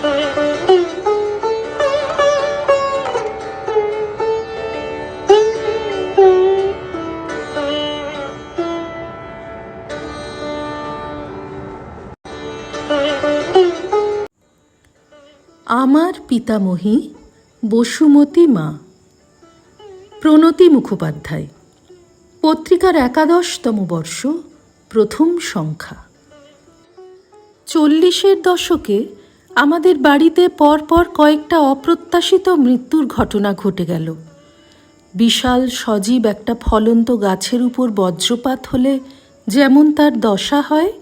আমার পিতামহী বসুমতী মা প্রণতি মুখোপাধ্যায়। পত্রিকার একাদশতম বর্ষ প্রথম সংখ্যা। চল্লিশের দশকে আমাদের বাড়িতে পরপর কয়েকটা অপ্রত্যাশিত মৃত্যুর ঘটনা ঘটে গেল। বিশাল, সজীব একটা ফলন্ত গাছের উপর বজ্রপাত হলে যেমন তার দশা হয়,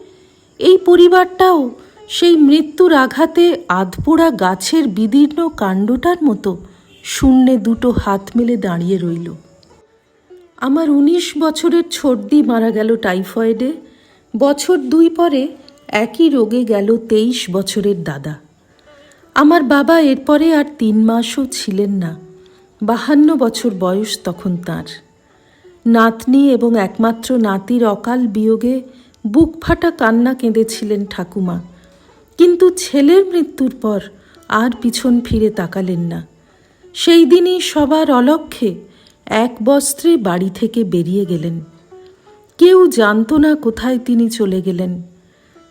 এই পরিবারটাও সেই মৃত্যুর আঘাতে আধপোড়া গাছের বিদীর্ণ কাণ্ডটার মতো শূন্যে দুটো হাত মেলে দাঁড়িয়ে রইল। আমার উনিশ বছরের ছর্দি মারা গেল টাইফয়েডে। বছর দুই পরে একই রোগে গেল তেইশ বছরের দাদা। আমার বাবা এরপরে আর তিন মাসও ছিলেন না। বাহান্ন বছর বয়স তখন তার। নাতনি এবং একমাত্র নাতির অকাল বিয়োগে বুক ফাটা কান্না কেঁদেছিলেন ঠাকুমা। কিন্তু ছেলের মৃত্যুর পর আর পিছন ফিরে তাকালেন না। সেই দিনই সবার অলক্ষ্যে এক বস্ত্রে বাড়ি থেকে বেরিয়ে গেলেন। কেউ জানত না কোথায় তিনি চলে গেলেন।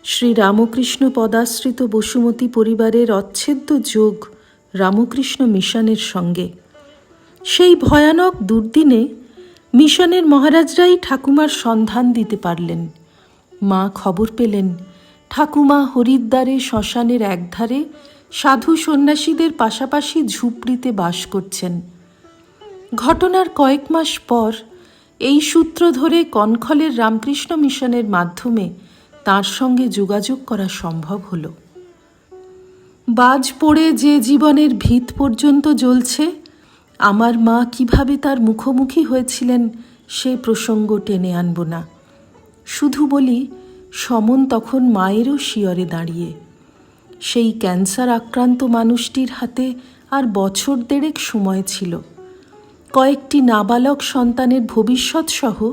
শ্রী রামকৃষ্ণ পদাশ্রিত বসুমতী পরিবারের অচ্ছেদ্য যোগ রামকৃষ্ণ মিশনের সঙ্গে। সেই ভয়ানক দুর্দিনে মিশনের মহারাজরাই ঠাকুমার সন্ধান দিতে পারলেন। মা খবর পেলেন, ঠাকুমা হরিদ্বারে শ্মশানের একধারে সাধু সন্ন্যাসীদের পাশাপাশি ঝুপড়িতে বাস করছেন। ঘটনার কয়েক মাস পর এই সূত্র ধরে কনখলের রামকৃষ্ণ মিশনের মাধ্যমে তার সঙ্গে যোগাযোগ করা সম্ভব হলো। বাজ পড়ে যে জীবনের ভিত পর্যন্ত জ্বলছে, আমার মা কীভাবে তার মুখোমুখি হয়েছিলেন সে প্রসঙ্গ টেনে আনব না। শুধু বলি, সমন তখন মায়েরও শিয়রে দাঁড়িয়ে। সেই ক্যান্সার আক্রান্ত মানুষটির হাতে আর বছর দেড়েক সময় ছিল। কয়েকটি নাবালক সন্তানের ভবিষ্যৎ সহ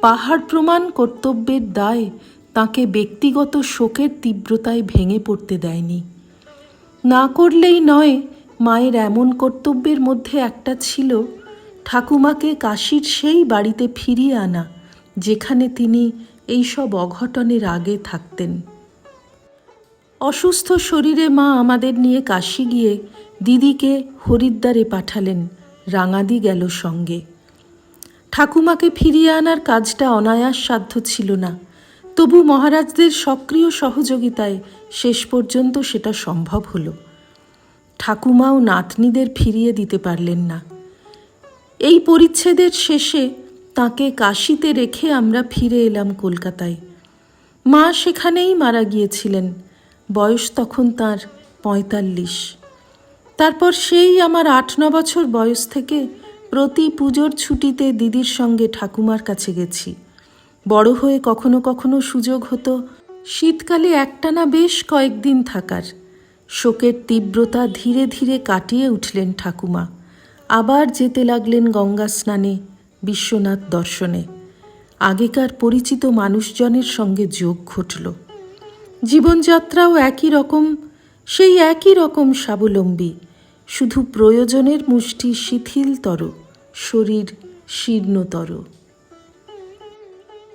পাহাড় প্রমাণ কর্তব্যের দায় তাকে ব্যক্তিগত শোকের তীব্রতায় ভেঙে পড়তে দেয়নি। না করলেই নয়, মায়ের এমন কর্তব্যের মধ্যে একটা ছিল, ঠাকুমাকে কাশির সেই বাড়িতে ফিরিয়ে আনা, যেখানে তিনি এইসব অঘটনের আগে থাকতেন। অসুস্থ শরীরে মা আমাদের নিয়ে কাশি গিয়ে দিদিকে হরিদ্বারে পাঠালেন, রাঙাদি গেল সঙ্গে। ঠাকুমাকে ফিরিয়ে আনার কাজটা অনায়াস সাধ্য ছিল না। তবু মহারাজদের সক্রিয় সহযোগিতায় শেষ পর্যন্ত সেটা সম্ভব হলো। ঠাকুমাও নাতনিদের ফিরিয়ে দিতে পারলেন না। এই পরিচ্ছেদের শেষে তাকে কাশিতে রেখে আমরা ফিরে এলাম কলকাতায়। মা সেখানেই মারা গিয়েছিলেন। বয়স তখন তার পঁয়তাল্লিশ। তারপর সেই আমার আট ন বছর বয়স থেকে প্রতি পুজোর ছুটিতে দিদির সঙ্গে ঠাকুমার কাছে গেছি। বড় হয়ে কখনো কখনো সুযোগ হতো, শীতকালে একটানা বেশ কয়েকদিন থাকার। শোকের তীব্রতা ধীরে ধীরে কাটিয়ে উঠলেন ঠাকুমা। আবার যেতে লাগলেন গঙ্গা স্নানে, বিশ্বনাথ দর্শনে। আগেকার পরিচিত মানুষজনের সঙ্গে যোগ ঘটল। জীবনযাত্রাও একই রকম, সেই একই রকম স্বাবলম্বী। শুধু প্রয়োজনের মুষ্টি শিথিলতর, শরীর শীর্ণতর।